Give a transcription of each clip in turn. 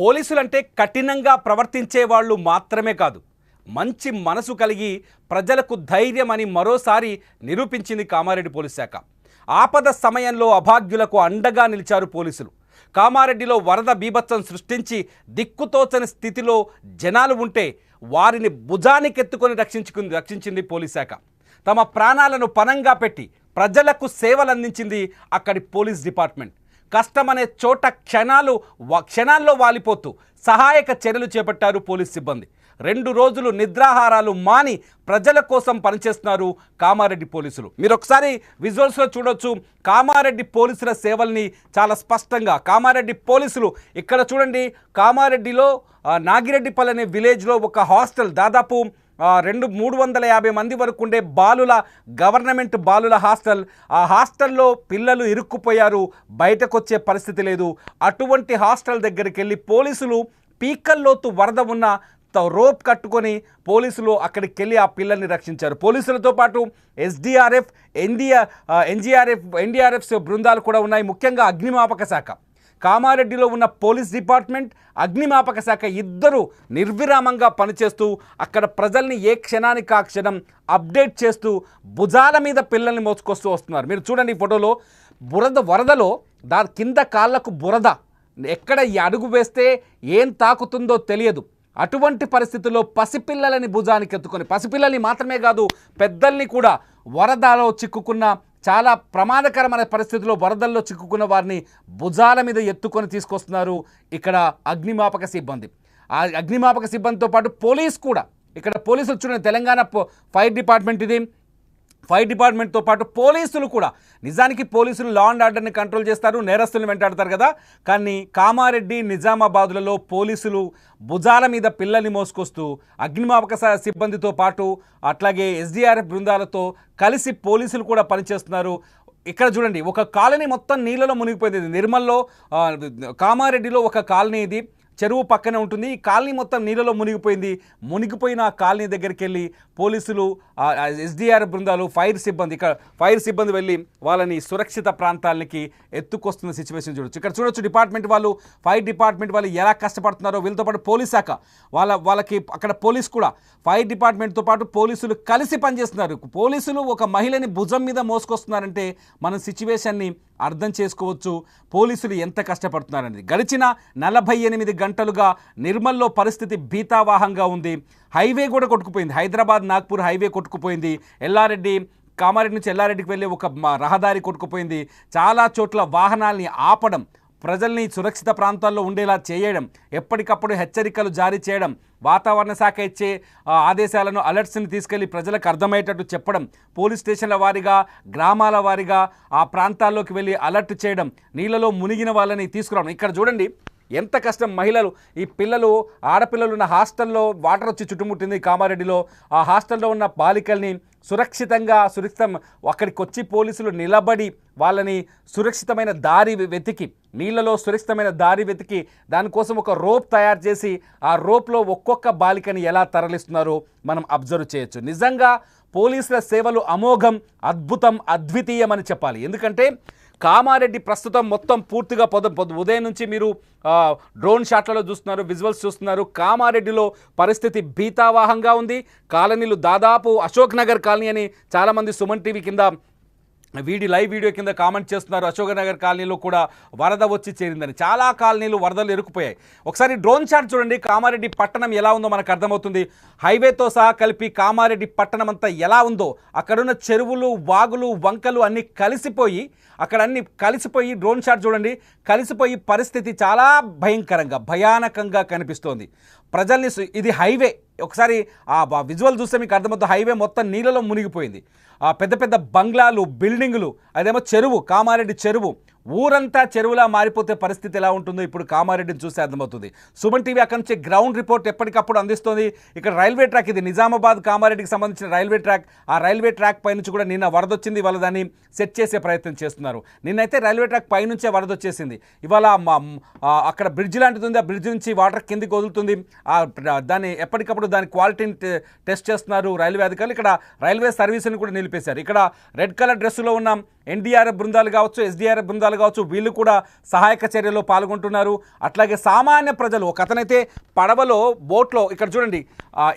పోలీసులంటే కఠినంగా ప్రవర్తించే వాళ్ళు మాత్రమే కాదు మంచి మనసు కలిగి ప్రజలకు ధైర్యం అని మరోసారి నిరూపించింది కామారెడ్డి పోలీస్ శాఖ. ఆపద సమయంలో అభాగ్యులకు అండగా నిలిచారు పోలీసులు. కామారెడ్డిలో వరద బీభత్సం సృష్టించి దిక్కుతోచని స్థితిలో జనాలు ఉంటే వారిని భుజానికెత్తుకొని రక్షించుకుంది రక్షించింది పోలీస్ శాఖ. తమ ప్రాణాలను పనంగా పెట్టి ప్రజలకు సేవలందించింది అక్కడి పోలీస్ డిపార్ట్మెంట్. కష్టమనే చోట క్షణాలు క్షణాల్లో వాలిపోతూ సహాయక చర్యలు చేపట్టారు పోలీస్ సిబ్బంది. రెండు రోజులు నిద్రాహారాలు మాని ప్రజల కోసం పనిచేస్తున్నారు కామారెడ్డి పోలీసులు. మీరు ఒకసారి విజువల్స్లో చూడొచ్చు కామారెడ్డి పోలీసుల సేవల్ని చాలా స్పష్టంగా కామారెడ్డి పోలీసులు ఇక్కడ చూడండి కామారెడ్డిలో నాగిరెడ్డిపల్లి అనే విలేజ్లో ఒక హాస్టల్ దాదాపు రెండు మూడు వందల యాభై మంది వరకు ఉండే బాలుల గవర్నమెంట్ బాలుల హాస్టల్. ఆ హాస్టల్లో పిల్లలు ఇరుక్కుపోయారు. బయటకు వచ్చే పరిస్థితి లేదు. అటువంటి హాస్టల్ దగ్గరికి వెళ్ళి పోలీసులు పీకల్లోతు వరద ఉన్న త- రోప్ కట్టుకొని పోలీసులు అక్కడికి వెళ్ళి ఆ పిల్లల్ని రక్షించారు. పోలీసులతో పాటు ఎస్డిఆర్ఎఫ్ ఎన్డీఆర్ ఎన్జీఆర్ఎఫ్ ఎన్డీఆర్ఎఫ్ బృందాలు కూడా ఉన్నాయి. ముఖ్యంగా అగ్నిమాపక శాఖ. కామారెడ్డిలో ఉన్న పోలీస్ డిపార్ట్మెంట్ అగ్నిమాపక శాఖ ఇద్దరు నిర్విరామంగా పనిచేస్తూ అక్కడ ప్రజల్ని ఏ క్షణానికి ఆ క్షణం అప్డేట్ చేస్తూ భుజాల మీద పిల్లల్ని మోసుకొస్తూ వస్తున్నారు. మీరు చూడండి ఈ ఫోటోలో బురద వరదలో దాని కింద కాళ్ళకు బురద. ఎక్కడ ఈ అడుగు వేస్తే ఏం తాకుతుందో తెలియదు. అటువంటి పరిస్థితుల్లో పసిపిల్లలని భుజానికి ఎత్తుకొని పసిపిల్లల్ని మాత్రమే కాదు పెద్దల్ని కూడా వరదలో చిక్కుకున్న చాలా ప్రమాదకరమైన పరిస్థితుల్లో వరదల్లో చిక్కుకున్న వారిని భుజాల మీద ఎత్తుకొని తీసుకొస్తున్నారు ఇక్కడ అగ్నిమాపక సిబ్బంది. ఆ అగ్నిమాపక సిబ్బందితో పాటు పోలీస్ కూడా ఇక్కడ పోలీసులు చూడండి తెలంగాణ ఫైర్ డిపార్ట్మెంట్ ఇది. ఫైర్ డిపార్ట్మెంట్తో పాటు పోలీసులు కూడా. నిజానికి పోలీసులు లా అండ్ ఆర్డర్ని కంట్రోల్ చేస్తారు నేరస్తులను వెంటాడతారు కదా. కానీ కామారెడ్డి నిజామాబాదులలో పోలీసులు భుజాల మీద పిల్లల్ని మోసుకొస్తూ అగ్నిమాపక సిబ్బందితో పాటు అట్లాగే ఎస్డీఆర్ఎఫ్ బృందాలతో కలిసి పోలీసులు కూడా పనిచేస్తున్నారు. ఇక్కడ చూడండి ఒక కాలనీ మొత్తం నీళ్ళలో మునిగిపోయింది. నిర్మల్లో కామారెడ్డిలో ఒక కాలనీ ఇది. చెరువు పక్కనే ఉంటుంది. ఈ కాలనీ మొత్తం నీళ్ళలో మునిగిపోయింది. మునిగిపోయిన ఆ కాలనీ దగ్గరికి వెళ్ళి పోలీసులు ఎస్డిఆర్ బృందాలు ఫైర్ సిబ్బంది ఇక్కడ ఫైర్ సిబ్బంది వెళ్ళి వాళ్ళని సురక్షిత ప్రాంతాలకి ఎత్తుకొస్తున్న సిచ్యువేషన్ చూడొచ్చు. ఇక్కడ చూడొచ్చు డిపార్ట్మెంట్ వాళ్ళు ఫైర్ డిపార్ట్మెంట్ వాళ్ళు ఎలా కష్టపడుతున్నారో వీళ్ళతో పాటు పోలీస్ శాఖ. వాళ్ళ వాళ్ళకి అక్కడ పోలీస్ కూడా ఫైర్ డిపార్ట్మెంట్తో పాటు పోలీసులు కలిసి పనిచేస్తున్నారు. పోలీసులు ఒక మహిళని భుజం మీద మోసుకొస్తున్నారంటే మన సిచ్యువేషన్ని అర్థం చేసుకోవచ్చు. పోలీసులు ఎంత కష్టపడుతున్నారనేది. గడిచిన నలభై ఎనిమిది గంటలు గంటలుగా నిర్మల్లో పరిస్థితి భీతావాహంగా ఉంది. హైవే కూడా కొట్టుకుపోయింది. హైదరాబాద్ నాగ్పూర్ హైవే కొట్టుకుపోయింది. ఎల్లారెడ్డి కామారెడ్డి నుంచి ఎల్లారెడ్డికి వెళ్ళే ఒక రహదారి కొట్టుకుపోయింది. చాలా చోట్ల వాహనాల్ని ఆపడం ప్రజల్ని సురక్షిత ప్రాంతాల్లో ఉండేలా చేయడం ఎప్పటికప్పుడు హెచ్చరికలు జారీ చేయడం వాతావరణ శాఖ ఇచ్చే ఆదేశాలను అలర్ట్స్ని తీసుకెళ్ళి ప్రజలకు అర్థమయ్యేటట్టు చెప్పడం పోలీస్ స్టేషన్ల వారీగా గ్రామాల వారీగా ఆ ప్రాంతాల్లోకి వెళ్ళి అలర్ట్ చేయడం నీళ్ళలో మునిగిన వాళ్ళని తీసుకురావడం. ఇక్కడ చూడండి ఎంత కష్టం మహిళలు ఈ పిల్లలు ఆడపిల్లలు ఉన్న హాస్టల్లో వాటర్ వచ్చి చుట్టుముట్టింది కామారెడ్డిలో. ఆ హాస్టల్లో ఉన్న బాలికల్ని సురక్షితంగా సురక్షితం అక్కడికి వచ్చి పోలీసులు నిలబడి వాళ్ళని సురక్షితమైన దారి వెతికి నీళ్ళలో సురక్షితమైన దారి వెతికి దానికోసం ఒక రోప్ తయారు చేసి ఆ రోప్లో ఒక్కొక్క బాలికని ఎలా తరలిస్తున్నారో మనం అబ్జర్వ్ చేయొచ్చు. నిజంగా పోలీసుల సేవలు అమోఘం అద్భుతం అద్వితీయం అని చెప్పాలి. ఎందుకంటే కామారెడ్డి ప్రస్తుతం మొత్తం పూర్తిగా పొద ఉదయం నుంచి మీరు డ్రోన్ షాట్లలో చూస్తున్నారు విజువల్స్ చూస్తున్నారు. కామారెడ్డిలో పరిస్థితి భీతావాహంగా ఉంది. కాలనీలు దాదాపు అశోక్ నగర్ కాలనీ అని చాలామంది సుమన్ టీవీ కింద వీడియో లైవ్ వీడియో కింద కామెంట్ చేస్తున్నారు అశోక్ నగర్ కాలనీలో కూడా వరద వచ్చి చేరిందని. చాలా కాలనీలు వరదలు ఎరుకుపోయాయి ఒకసారి డ్రోన్ షాట్ చూడండి. కామారెడ్డి పట్టణం ఎలా ఉందో మనకు అర్థమవుతుంది. హైవేతో సహా కలిపి కామారెడ్డి పట్టణం అంతా ఎలా ఉందో అక్కడున్న చెరువులు వాగులు వంకలు అన్నీ కలిసిపోయి అక్కడ అన్ని కలిసిపోయి డ్రోన్ షాట్ చూడండి. కలిసిపోయి పరిస్థితి చాలా భయంకరంగా భయానకంగా కనిపిస్తోంది. ప్రజల్ని ఇది హైవే. ఒకసారి ఆ విజువల్ చూస్తే మీకు అర్థమవుతుంది. హైవే మొత్తం నీళ్ళలో మునిగిపోయింది. ఆ పెద్ద పెద్ద బంగ్లాలు బిల్డింగులు అదేమో చెరువు కామారెడ్డి చెరువు. ఊరంతా చెరువులా మారిపోతే పరిస్థితి ఎలా ఉంటుందో ఇప్పుడు కామారెడ్డిని చూస్తే అర్థమవుతుంది. సుమన్ టీవీ అక్కడి నుంచి గ్రౌండ్ రిపోర్ట్ ఎప్పటికప్పుడు అందిస్తోంది. ఇక్కడ రైల్వే ట్రాక్ ఇది నిజామాబాద్ కామారెడ్డికి సంబంధించిన రైల్వే ట్రాక్. ఆ రైల్వే ట్రాక్ పై నుంచి కూడా నిన్న వరద వచ్చింది వాళ్ళ దాన్ని సెట్ చేసే ప్రయత్నం చేస్తున్నారు. నిన్నైతే రైల్వే ట్రాక్ పైనుంచే వరదొచ్చేసింది. వరద వచ్చేసింది ఇవాళ అక్కడ బ్రిడ్జ్ లాంటిది ఉంది. ఆ బ్రిడ్జ్ నుంచి వాటర్ కిందికి వదులుతుంది. ఆ దాన్ని ఎప్పటికప్పుడు దాని క్వాలిటీని టెస్ట్ చేస్తున్నారు రైల్వే అధికారులు. ఇక్కడ రైల్వే సర్వీసుని కూడా నిలిపేశారు. ఇక్కడ రెడ్ కలర్ డ్రెస్సులో ఉన్న ఎన్డీఆర్ఎఫ్ బృందాలు కావచ్చు ఎస్డీఆర్ఎఫ్ బృందాలు సంఘాలు కావచ్చు వీళ్ళు కూడా సహాయక చర్యలో పాల్గొంటున్నారు. అట్లాగే సామాన్య ప్రజలు ఒక అతనైతే పడవలో బోట్లో ఇక్కడ చూడండి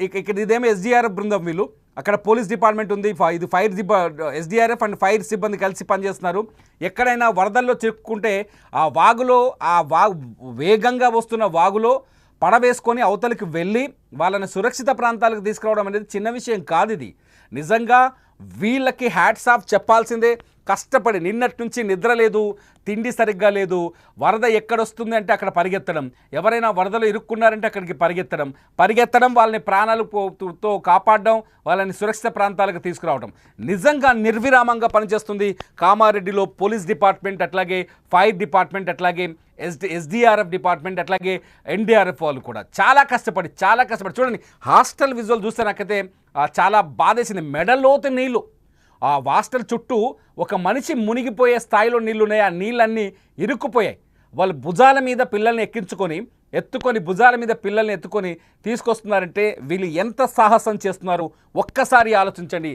ఇక్కడ ఇదేమి ఎస్డిఆర్ బృందం వీళ్ళు. అక్కడ పోలీస్ డిపార్ట్మెంట్ ఉంది ఇది ఫైర్ డిపా ఎస్డిఆర్ఎఫ్ అండ్ ఫైర్ సిబ్బంది కలిసి పనిచేస్తున్నారు. ఎక్కడైనా వరదల్లో చిక్కుకుంటే ఆ వాగులో ఆ వాగు వేగంగా వస్తున్న వాగులో పడవేసుకొని అవతలికి వెళ్ళి వాళ్ళని సురక్షిత ప్రాంతాలకు తీసుకురావడం అనేది చిన్న విషయం కాదు ఇది. నిజంగా వీళ్ళకి హ్యాట్స్ ఆఫ్ చెప్పాల్సిందే. కష్టపడి నిన్నటి నుంచి నిద్ర లేదు తిండి సరిగ్గా లేదు వరద ఎక్కడొస్తుంది అంటే అక్కడ పరిగెత్తడం. ఎవరైనా వరదలో ఇరుక్కున్నారంటే అక్కడికి పరిగెత్తడం. పరిగెత్తడం వాళ్ళని ప్రాణాలు కాపాడడం వాళ్ళని సురక్షిత ప్రాంతాలకు తీసుకురావడం. నిజంగా నిర్విరామంగా పనిచేస్తుంది కామారెడ్డిలో పోలీస్ డిపార్ట్మెంట్ అట్లాగే ఫైర్ డిపార్ట్మెంట్ అట్లాగే ఎస్డి ఎస్డిఆర్ఎఫ్ డిపార్ట్మెంట్ అట్లాగే ఎన్డీఆర్ఎఫ్ వాళ్ళు కూడా చాలా కష్టపడి చాలా కష్టపడి. చూడండి హాస్టల్ విజువల్ చూస్తే నాకైతే చాలా బాధేసింది. మెడలోతు నీళ్ళు ఆ హాస్టల్ చుట్టూ ఒక మనిషి మునిగిపోయే స్థాయిలో నీళ్ళు ఉన్నాయి ఆ నీళ్ళన్నీ ఇరుక్కుపోయాయి. వాళ్ళు భుజాల మీద పిల్లల్ని ఎక్కించుకొని ఎత్తుకొని భుజాల మీద పిల్లల్ని ఎత్తుకొని తీసుకొస్తున్నారంటే వీళ్ళు ఎంత సాహసం చేస్తున్నారు? ఒక్కసారి ఆలోచించండి.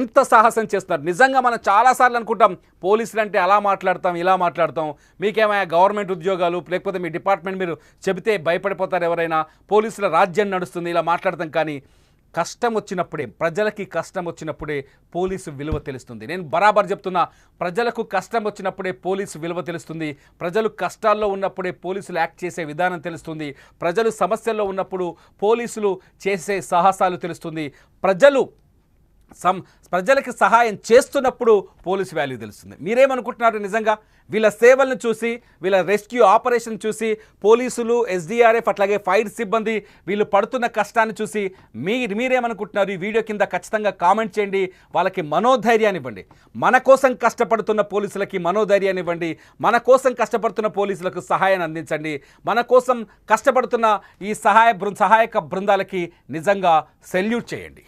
ఎంత సాహసం చేస్తున్నారు? నిజంగా మనం చాలాసార్లు అనుకుంటాం పోలీసులు అంటే అలా మాట్లాడతాం ఇలా మాట్లాడతాం. మీకేమైనా గవర్నమెంట్ ఉద్యోగాలు లేకపోతే మీ డిపార్ట్మెంట్ మీరు చెబితే భయపడిపోతారు ఎవరైనా? పోలీసుల రాజ్యం నడుస్తుంది ఇలా మాట్లాడతాం కానీ కష్టం వచ్చినప్పుడే ప్రజలకి కష్టం వచ్చినప్పుడే పోలీసు విలువ తెలుస్తుంది. నేను బరాబర్ చెప్తున్నా ప్రజలకు కష్టం వచ్చినప్పుడే పోలీసు విలువ తెలుస్తుంది. ప్రజలు కష్టాల్లో ఉన్నప్పుడే పోలీసులు యాక్ట్ చేసే విధానం తెలుస్తుంది. ప్రజలు సమస్యల్లో ఉన్నప్పుడు పోలీసులు చేసే సాహసాలు తెలుస్తుంది. ప్రజలు సం ప్రజలకి సహాయం చేస్తున్నప్పుడు పోలీస్ వాల్యూ తెలుస్తుంది. మీరేమనుకుంటున్నారు నిజంగా? వీళ్ళ సేవలను చూసి వీళ్ళ రెస్క్యూ ఆపరేషన్ చూసి పోలీసులు ఎస్డీఆర్ఎఫ్ అట్లాగే ఫైర్ సిబ్బంది వీళ్ళు పడుతున్న కష్టాన్ని చూసి మీ మీరేమనుకుంటున్నారు? ఈ వీడియో కింద ఖచ్చితంగా కామెంట్ చేయండి. వాళ్ళకి మనోధైర్యాన్ని ఇవ్వండి. మన కోసం కష్టపడుతున్న పోలీసులకి మనోధైర్యాన్ని ఇవ్వండి. మన కోసం కష్టపడుతున్న పోలీసులకు సహాయాన్ని అందించండి. మన కోసం కష్టపడుతున్న ఈ సహాయ బృ సహాయక బృందాలకి నిజంగా సెల్యూట్ చేయండి.